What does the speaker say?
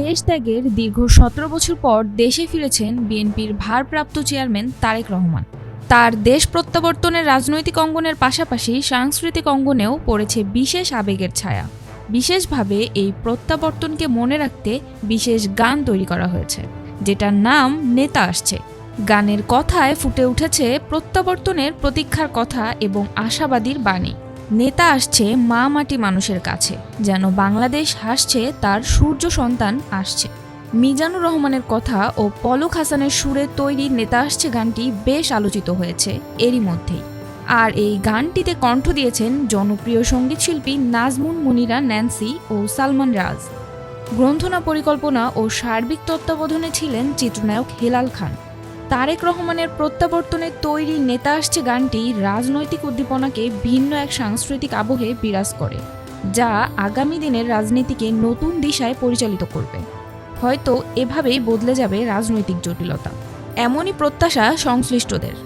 দেশ ত্যাগের দীর্ঘ সতেরো বছর পর দেশে ফিরেছেন বিএনপির ভারপ্রাপ্ত চেয়ারম্যান তারেক রহমান। তার দেশ প্রত্যাবর্তনের রাজনৈতিক অঙ্গনের পাশাপাশি সাংস্কৃতিক অঙ্গনেও পড়েছে বিশেষ আবেগের ছায়া। বিশেষভাবে এই প্রত্যাবর্তনকে মনে রাখতে বিশেষ গান তৈরি করা হয়েছে, যেটার নাম নেতা আসছে। গানের কথায় ফুটে উঠেছে প্রত্যাবর্তনের প্রতীক্ষার কথা এবং আশাবাদীর বাণী। নেতা আসছে মা মাটি মানুষের কাছে, যেন বাংলাদেশ হাসছে, তার সূর্য সন্তান আসছে। মিজানুর রহমানের কথা ও পলক হাসানের সুরে তৈরি নেতা আসছে গানটি বেশ আলোচিত হয়েছে এরই মধ্যেই। আর এই গানটিতে কণ্ঠ দিয়েছেন জনপ্রিয় সঙ্গীতশিল্পী নাজমুন মুনিরা, ন্যান্সি ও সালমান রাজ। গ্রন্থনা পরিকল্পনা ও সার্বিক তত্ত্বাবধানে ছিলেন চিত্রনায়ক হেলাল খান। তারেক রহমানের প্রত্যাবর্তনে তৈরি নেতা আসছে গানটি রাজনৈতিক উদ্দীপনাকে ভিন্ন এক সাংস্কৃতিক আবহে বিরাজ করে, যা আগামী দিনের রাজনীতিকে নতুন দিশায় পরিচালিত করবে। হয়তো এভাবেই বদলে যাবে রাজনৈতিক জটিলতা। এমনই প্রত্যাশা সংশ্লিষ্টদের।